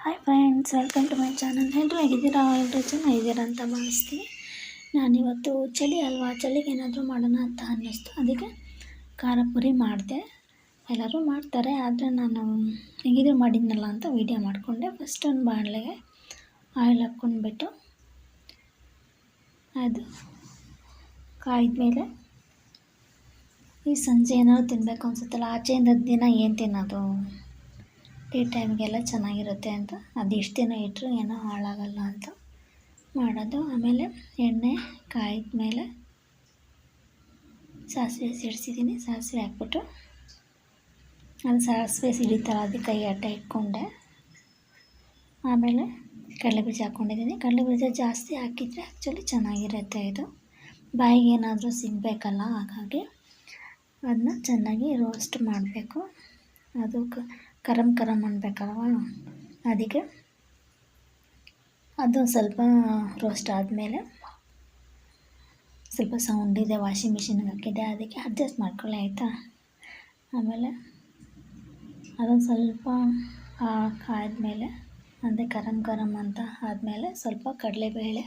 Hi friends welcome to my channel ಎಲ್ಲರೂ ಹೇಗಿದ್ದೀರಾ ಎಲ್ಲರೂ ಚೆನ್ನಾಗಿದ್ದೀರಾ ಅಂತ ಭಾವಿಸ್ತೀನಿ. ನಾನಿವತ್ತು ಚಳಿ ಅಲ್ವಾ? ಚಳಿಗೆ ಏನಾದರೂ ಮಾಡೋಣ ಅಂತ ಅನ್ನಿಸ್ತು. ಅದಕ್ಕೆ ಖಾರ ಪುರಿ ಮಾಡಿದೆ. ಎಲ್ಲರೂ ಮಾಡ್ತಾರೆ, ಆದರೆ ನಾನು ಹೇಗಿದ್ರು ಮಾಡಿದ್ನಲ್ಲ ಅಂತ ವೀಡಿಯೋ ಮಾಡಿಕೊಂಡೆ. ಫಸ್ಟ್ ಒಂದು ಬಾಣಲೆಗೆ ಆಯಿಲ್ ಹಾಕ್ಕೊಂಡ್ಬಿಟ್ಟು ಅದು ಕಾಯ್ದ ಮೇಲೆ ಈ ಸಂಜೆ ಏನಾದ್ರು ತಿನ್ನಬೇಕು ಅನ್ಸುತ್ತಲ್ಲ, ಆಚೆಯಿಂದ ದಿನ ಏನು ತಿನ್ನೋದು? ಟೀ ಟೈಮ್ಗೆಲ್ಲ ಚೆನ್ನಾಗಿರುತ್ತೆ ಅಂತ. ಅದು ಎಷ್ಟು ದಿನ ಇಟ್ಟರು ಏನೋ ಹಾಳಾಗಲ್ಲ ಅಂತ ಮಾಡೋದು. ಆಮೇಲೆ ಎಣ್ಣೆ ಕಾಯಿದ ಮೇಲೆ ಸಾಸಿವೆ ಸಿಡಿಸಿದ್ದೀನಿ. ಸಾಸಿವೆ ಹಾಕ್ಬಿಟ್ಟು ಅದು ಸಾಸಿವೆ ಸಿಡಿತಾರ ಅದಕ್ಕೆ ಕೈ ಅಡ್ಡ ಇಟ್ಕೊಂಡೆ. ಆಮೇಲೆ ಕಡಲೆಬೀಜ ಹಾಕ್ಕೊಂಡಿದ್ದೀನಿ. ಕಡಲೆಬೀಜ ಜಾಸ್ತಿ ಹಾಕಿದರೆ ಆ್ಯಕ್ಚುಲಿ ಚೆನ್ನಾಗಿರುತ್ತೆ ಇದು. ಬಾಯಿಗೆ ಏನಾದರೂ ಸಿಗಬೇಕಲ್ಲ, ಹಾಗಾಗಿ ಅದನ್ನ ಚೆನ್ನಾಗಿ ರೋಸ್ಟ್ ಮಾಡಬೇಕು. ಅದು ಕರಮ್ ಕರಮ್ ಅನ್ಬೇಕಲ್ವ? ಅದಕ್ಕೆ ಅದು ಸ್ವಲ್ಪ ರೋಸ್ಟ್ ಆದಮೇಲೆ ಸ್ವಲ್ಪ ಸೌಂಡ್ ಇದೆ ವಾಷಿಂಗ್ ಮಿಷಿನ್ಗೆ ಹಾಕಿದೆ, ಅದಕ್ಕೆ ಅಡ್ಜಸ್ಟ್ ಮಾಡ್ಕೊಳ್ಳಿ ಆಯಿತಾ? ಆಮೇಲೆ ಅದೊಂದು ಸ್ವಲ್ಪ ಆದಮೇಲೆ, ಅಂದರೆ ಗರಂ ಗರಂ ಅಂತ ಆದಮೇಲೆ ಸ್ವಲ್ಪ ಕಡಲೆಬೇಳೆ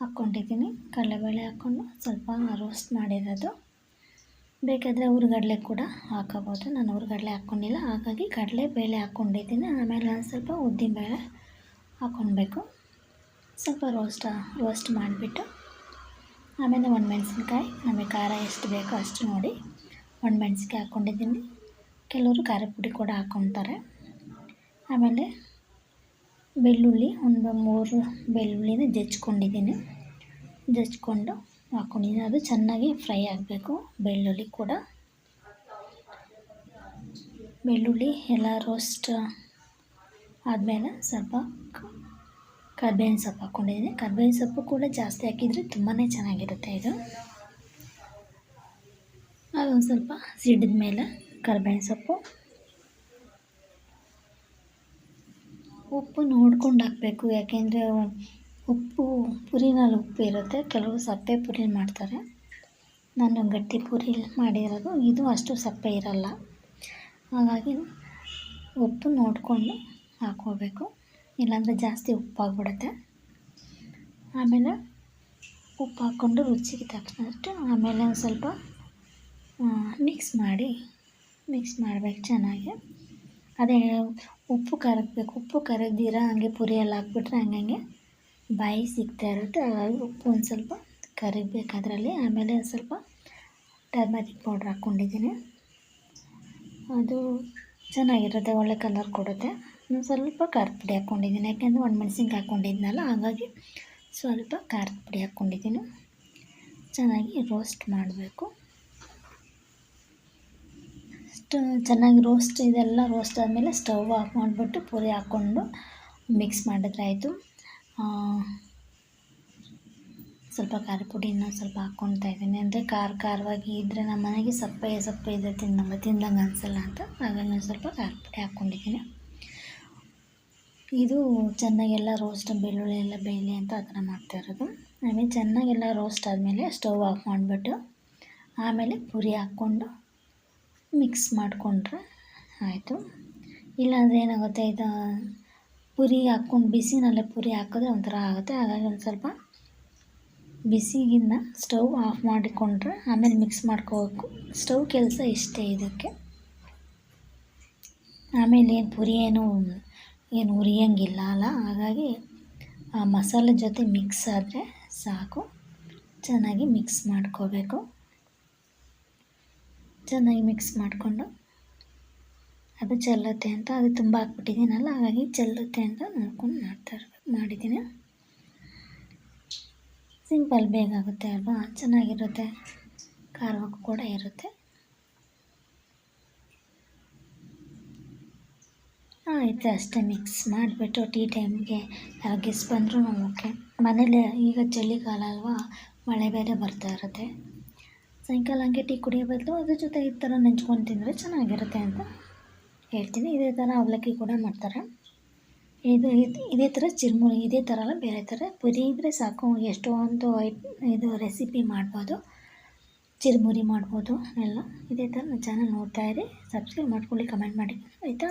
ಹಾಕ್ಕೊಂಡಿದ್ದೀನಿ. ಕಡಲೆಬೇಳೆ ಹಾಕ್ಕೊಂಡು ಸ್ವಲ್ಪ ರೋಸ್ಟ್ ಮಾಡಿರೋದು. ಬೇಕಾದರೆ ಹುರ್ಗಡ್ಲೆ ಕೂಡ ಹಾಕೋಬೋದು. ನಾನು ಹುರ್ಗಡ್ಲೆ ಹಾಕ್ಕೊಂಡಿಲ್ಲ. ಹಾಗಾಗಿ ಕಡಲೆ ಬೇಳೆ ಹಾಕ್ಕೊಂಡಿದ್ದೀನಿ. ಆಮೇಲೆ ಒಂದು ಸ್ವಲ್ಪ ಉದ್ದಿನಬೇಳೆ ಹಾಕ್ಕೊಳ್ಬೇಕು. ಸ್ವಲ್ಪ ರೋಸ್ಟ್ ರೋಸ್ಟ್ ಮಾಡಿಬಿಟ್ಟು ಆಮೇಲೆ ಒಂದು ಮೆಣಸಿನ್ಕಾಯಿ ನಮಗೆ ಖಾರ ಎಷ್ಟು ಬೇಕೋ ಅಷ್ಟು ನೋಡಿ ಮೆಣಸಿನ್ಕಾಯಿ ಹಾಕ್ಕೊಂಡಿದ್ದೀನಿ. ಕೆಲವರು ಖಾರ ಪುಡಿ ಕೂಡ ಹಾಕ್ಕೊತಾರೆ ಆಮೇಲೆ ಬೆಳ್ಳುಳ್ಳಿ ಒಂದು ಮೂರು ಬೆಳ್ಳುಳ್ಳಿನ ಜಜ್ಕೊಂಡಿದ್ದೀನಿ ಜಜ್ಕೊಂಡು ಹಾಕ್ಕೊಂಡಿದ್ದೀನಿ ಅದು ಚೆನ್ನಾಗಿ ಫ್ರೈ ಆಗಬೇಕು. ಬೆಳ್ಳುಳ್ಳಿ ಕೂಡ. ಬೆಳ್ಳುಳ್ಳಿ, ಎಲ್ಲ ರೋಸ್ಟ್ ಆದಮೇಲೆ ಸ್ವಲ್ಪ ಕರ್ಬೇವಿನ ಸೊಪ್ಪು ಹಾಕ್ಕೊಂಡಿದ್ದೀನಿ ಕರ್ಬೇವಿನ ಸೊಪ್ಪು ಕೂಡ ಜಾಸ್ತಿ ಹಾಕಿದರೆ ತುಂಬಾ ಚೆನ್ನಾಗಿರುತ್ತೆ ಇದು. ಅದೊಂದು ಸ್ವಲ್ಪ ಸಿಡಿದ ಮೇಲೆ ಕರ್ಬೇವಿನ ಸೊಪ್ಪು. ಉಪ್ಪು ನೋಡ್ಕೊಂಡು ಹಾಕಬೇಕು. ಯಾಕೆಂದರೆ ಉಪ್ಪು, ಪುರಿನಲ್ಲಿ ಉಪ್ಪು ಇರುತ್ತೆ. ಕೆಲವರು ಸಪ್ಪೆ ಪುರಿ ಮಾಡ್ತಾರೆ. ನಾನು ಗಟ್ಟಿ ಪುರಿ ಮಾಡಿರೋದು ಇದು ಅಷ್ಟು ಸಪ್ಪೆ ಇರಲ್ಲ. ಹಾಗಾಗಿ ಉಪ್ಪು ನೋಡಿಕೊಂಡು ಹಾಕ್ಕೋಬೇಕು. ಇಲ್ಲಾಂದರೆ ಜಾಸ್ತಿ ಉಪ್ಪಾಗ್ಬಿಡುತ್ತೆ. ಆಮೇಲೆ ಉಪ್ಪು ಹಾಕ್ಕೊಂಡು ರುಚಿಗೆ ತಕ್ಕಷ್ಟು ಆಮೇಲೆ ಒಂದು ಸ್ವಲ್ಪ ಮಿಕ್ಸ್ ಮಾಡಿ ಮಿಕ್ಸ್ ಮಾಡಬೇಕು ಚೆನ್ನಾಗಿ. ಅದೇ ಉಪ್ಪು ಕರಗಬೇಕು. ಉಪ್ಪು ಕರಗ್ದಿರ ಹಂಗೆ ಪುರಿಯಲ್ಲಿ ಹಾಕ್ಬಿಟ್ರೆ ಹಂಗಂಗೆ ಬಾಯಿ ಸಿಗ್ತಾ ಇರುತ್ತೆ. ಹಾಗಾಗಿ ಉಪ್ಪು ಒಂದು ಸ್ವಲ್ಪ ಕರಿಬೇಕು ಅದರಲ್ಲಿ ಆಮೇಲೆ ಒಂದು ಸ್ವಲ್ಪ ಟರ್ಮರಿಕ್ ಪೌಡ್ರ್ ಹಾಕ್ಕೊಂಡಿದ್ದೀನಿ. ಅದು ಚೆನ್ನಾಗಿರುತ್ತೆ, ಒಳ್ಳೆ ಕಲರ್ ಕೊಡುತ್ತೆ. ಸ್ವಲ್ಪ ಖಾರದ ಪುಡಿ ಹಾಕ್ಕೊಂಡಿದ್ದೀನಿ. ಯಾಕೆಂದರೆ ಒಣ ಮೆಣಸಿನ್ಕಾಯಿ ಹಾಕ್ಕೊಂಡಿದ್ನಲ್ಲ, ಹಾಗಾಗಿ ಸ್ವಲ್ಪ ಖಾರದ ಪುಡಿ ಹಾಕ್ಕೊಂಡಿದ್ದೀನಿ. ಚೆನ್ನಾಗಿ ರೋಸ್ಟ್ ಮಾಡಬೇಕು. ಅಷ್ಟು ಚೆನ್ನಾಗಿ ರೋಸ್ಟ್ ಇದೆಲ್ಲ ರೋಸ್ಟ್ ಆದಮೇಲೆ ಸ್ಟವ್ ಆಫ್ ಮಾಡಿಬಿಟ್ಟು ಪೂರಿ ಹಾಕ್ಕೊಂಡು ಮಿಕ್ಸ್ ಮಾಡಿದ್ರೆ ಆಯಿತು. ಸ್ವಲ್ಪ ಖಾರ ಪುಡಿನ ಸ್ವಲ್ಪ ಹಾಕ್ಕೊಳ್ತಾ ಇದ್ದೀನಿ. ಅಂದರೆ ಖಾರ ಖಾರವಾಗಿ ಇದ್ದರೆ ನಮ್ಮ ಮನೆಗೆ ಸಪ್ಪೆ ಸಪ್ಪೆ ಇದ್ರೆ ತಿನ್ನಮ್ಮ ತಿಂದಂಗೆ ಅನಿಸಲ್ಲ ಅಂತ ಆಮೇಲೆ ಸ್ವಲ್ಪ ಖಾರ ಪುಡಿ ಹಾಕ್ಕೊಂಡಿದ್ದೀನಿ. ಇದು ಚೆನ್ನಾಗೆಲ್ಲ ರೋಸ್ಟ್ ಬೆಳ್ಳುಳ್ಳಿ ಎಲ್ಲ ಬೇಯಲಿ ಅಂತ ಆ ಥರ ಮಾಡ್ತಾ ಇರೋದು. ಆಮೇಲೆ ಚೆನ್ನಾಗೆಲ್ಲ ರೋಸ್ಟ್ ಆದಮೇಲೆ ಸ್ಟವ್ ಆಫ್ ಮಾಡಿಬಿಟ್ಟು ಆಮೇಲೆ ಪುರಿ ಹಾಕ್ಕೊಂಡು ಮಿಕ್ಸ್ ಮಾಡಿಕೊಂಡ್ರೆ ಆಯಿತು. ಇಲ್ಲಾಂದರೆ ಏನಾಗುತ್ತೆ ಇದು ಪುರಿ ಹಾಕ್ಕೊಂಡು, ಬಿಸಿನಲ್ಲೇ ಪುರಿ ಹಾಕಿದ್ರೆ ಒಂಥರ ಆಗುತ್ತೆ. ಹಾಗಾಗಿ ಒಂದು ಸ್ವಲ್ಪ ಬಿಸಿಗಿನ್ನ ಸ್ಟವ್ ಆಫ್ ಮಾಡಿಕೊಂಡ್ರೆ ಆಮೇಲೆ ಮಿಕ್ಸ್ ಮಾಡ್ಕೋಬೇಕು. ಸ್ಟವ್ ಕೆಲಸ ಇಷ್ಟೇ ಇದಕ್ಕೆ. ಆಮೇಲೆ ಏನು ಪುರಿ ಏನು ಏನು ಉರಿಯಂಗಿಲ್ಲ ಅಲ್ಲ. ಹಾಗಾಗಿ ಆ ಮಸಾಲೆ ಜೊತೆ ಮಿಕ್ಸ್ ಆದರೆ ಸಾಕು. ಚೆನ್ನಾಗಿ ಮಿಕ್ಸ್ ಮಾಡ್ಕೋಬೇಕು. ಚೆನ್ನಾಗಿ ಮಿಕ್ಸ್ ಮಾಡಿಕೊಂಡು ಅದು ಚೆಲ್ಲುತ್ತೆ ಅಂತ ಅದು ತುಂಬ ಹಾಕ್ಬಿಟ್ಟಿದ್ದೀನಲ್ಲ, ಹಾಗಾಗಿ ಚೆಲ್ಲುತ್ತೆ ಅಂತ ನೋಡ್ಕೊಂಡು ಮಾಡ್ತಾ ಮಾಡಿದ್ದೀನಿ. ಸಿಂಪಲ್ ಬೇಗ ಆಗುತ್ತೆ ಅಲ್ವಾ? ಚೆನ್ನಾಗಿರುತ್ತೆ. ಖಾರವಾಗಿ ಕೂಡ ಇರುತ್ತೆ. ಆಯಿತು, ಅಷ್ಟೇ ಮಿಕ್ಸ್ ಮಾಡಿಬಿಟ್ಟು ಟೀ ಟೈಮ್ಗೆ ಯಾವ ಗೆಸ್ಟ್ ಬಂದರೂ ಓಕೆ. ಮನೇಲಿ ಈಗ ಚಳಿಗಾಲ ಅಲ್ವಾ? ಮಳೆ ಬೇರೆ ಬರ್ತಾ ಇರುತ್ತೆ. ಸಾಯಂಕಾಲ ಹಂಗೆ ಟೀ ಕುಡಿಯೋ ಬದಲು ಅದ್ರ ಜೊತೆ ಈ ಥರ ನೆಂಚ್ಕೊಂಡು ತಿಂದರೆ ಚೆನ್ನಾಗಿರುತ್ತೆ ಅಂತ ಹೇಳ್ತೀನಿ. ಇದೇ ಥರ ಅವಲಕ್ಕಿ ಕೂಡ ಮಾಡ್ತಾರೆ. ಇದು ಇದೇ ಥರ ಚಿರುಮುರಿ, ಇದೇ ಥರ ಅಲ್ಲ ಬೇರೆ ಥರ ಪುರಿ ಇದ್ದರೆ ಸಾಕು. ಎಷ್ಟೊಂದು ಇದು ರೆಸಿಪಿ ಮಾಡ್ಬೋದು. ಚಿರುಮುರಿ ಮಾಡ್ಬೋದು ಎಲ್ಲ. ಇದೇ ಥರ ನನ್ನ ಚಾನಲ್ ನೋಡ್ತಾಯಿರಿ ಸಬ್ಸ್ಕ್ರೈಬ್ ಮಾಡ್ಕೊಳ್ಳಿ ಕಮೆಂಟ್ ಮಾಡಿ. ಆಯಿತಾ?